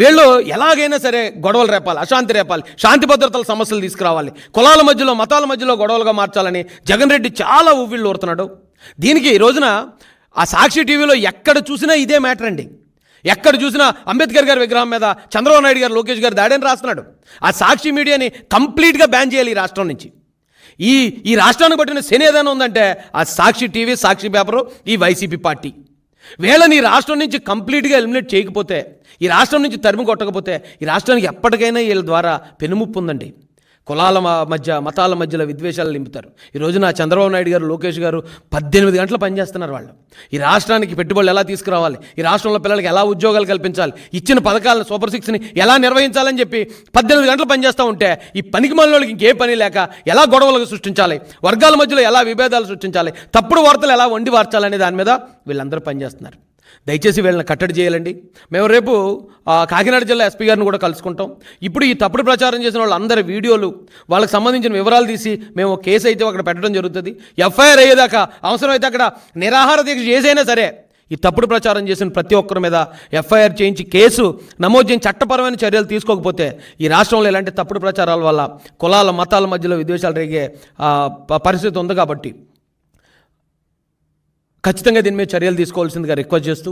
వీళ్ళు ఎలాగైనా సరే గొడవలు రేపాలి అశాంతి రేపాలి శాంతి భద్రతల సమస్యలు తీసుకురావాలి కులాల మధ్యలో మతాల మధ్యలో గొడవలుగా మార్చాలని జగన్ రెడ్డి చాలా ఉవ్విళ్ళు ఊరుతున్నాడు దీనికి ఈ రోజున ఆ సాక్షి టీవీలో ఎక్కడ చూసినా ఇదే మ్యాటర్ అండి. ఎక్కడ చూసినా అంబేద్కర్ గారి విగ్రహం మీద చంద్రబాబు నాయుడు గారు లోకేష్ గారు దాడని రాస్తున్నాడు. ఆ సాక్షి మీడియాని కంప్లీట్గా బ్యాన్ చేయాలి ఈ రాష్ట్రం నుంచి. ఈ ఈ రాష్ట్రానికి పట్టిన శని ఏదైనా ఉందంటే ఆ సాక్షి టీవీ సాక్షి పేపరు ఈ వైసీపీ పార్టీ. వీళ్ళని ఈ రాష్ట్రం నుంచి కంప్లీట్గా ఎలిమినేట్ చేయకపోతే ఈ రాష్ట్రం నుంచి తరిమి కొట్టకపోతే ఈ రాష్ట్రానికి ఎప్పటికైనా వీళ్ళ ద్వారా పెనుముప్పు ఉందండి. కులాల మ- మధ్య మతాల మధ్యలో విద్వేషాలు నింపుతారు. ఈ రోజున చంద్రబాబు నాయుడు గారు లోకేష్ గారు పద్దెనిమిది గంటలు పనిచేస్తున్నారు వాళ్ళు. ఈ రాష్ట్రానికి పెట్టుబడులు ఎలా తీసుకురావాలి? ఈ రాష్ట్రంలో పిల్లలకి ఎలా ఉద్యోగాలు కల్పించాలి? ఇచ్చిన పథకాలను సూపర్ సిక్స్ని ఎలా నిర్వహించాలని చెప్పి పద్దెనిమిది గంటలు పనిచేస్తూ ఉంటే ఈ పనికి వాళ్ళకి ఇంకే పని లేక ఎలా గొడవలు సృష్టించాలి? వర్గాల మధ్యలో ఎలా విభేదాలు సృష్టించాలి? తప్పుడు వార్తలు ఎలా వండి వార్చాలనే దాని మీద వీళ్ళందరూ పనిచేస్తున్నారు. దయచేసి వీళ్ళని కట్టడి చేయాలండి. మేము రేపు కాకినాడ జిల్లా ఎస్పీ గారిని కూడా కలుసుకుంటాం. ఇప్పుడు ఈ తప్పుడు ప్రచారం చేసిన వాళ్ళందరి వీడియోలు వాళ్ళకి సంబంధించిన వివరాలు తీసి మేము కేసు అయితే అక్కడ పెట్టడం జరుగుతుంది. ఎఫ్ఐఆర్ అయ్యేదాకా అవసరమైతే అక్కడ నిరాహార దీక్ష చేసైనా సరే ఈ తప్పుడు ప్రచారం చేసిన ప్రతి ఒక్కరి మీద ఎఫ్ఐఆర్ చేయించి కేసు నమోదు చేయించి చట్టపరమైన చర్యలు తీసుకోకపోతే ఈ రాష్ట్రంలో ఇలాంటి తప్పుడు ప్రచారాల వల్ల కులాల మతాల మధ్యలో విద్వేషాలు రేగే ప- పరిస్థితి ఉంది కాబట్టి. ఖచ్చితంగా దీని మీద చర్యలు తీసుకోవాల్సిందిగా రిక్వెస్ట్ చేస్తూ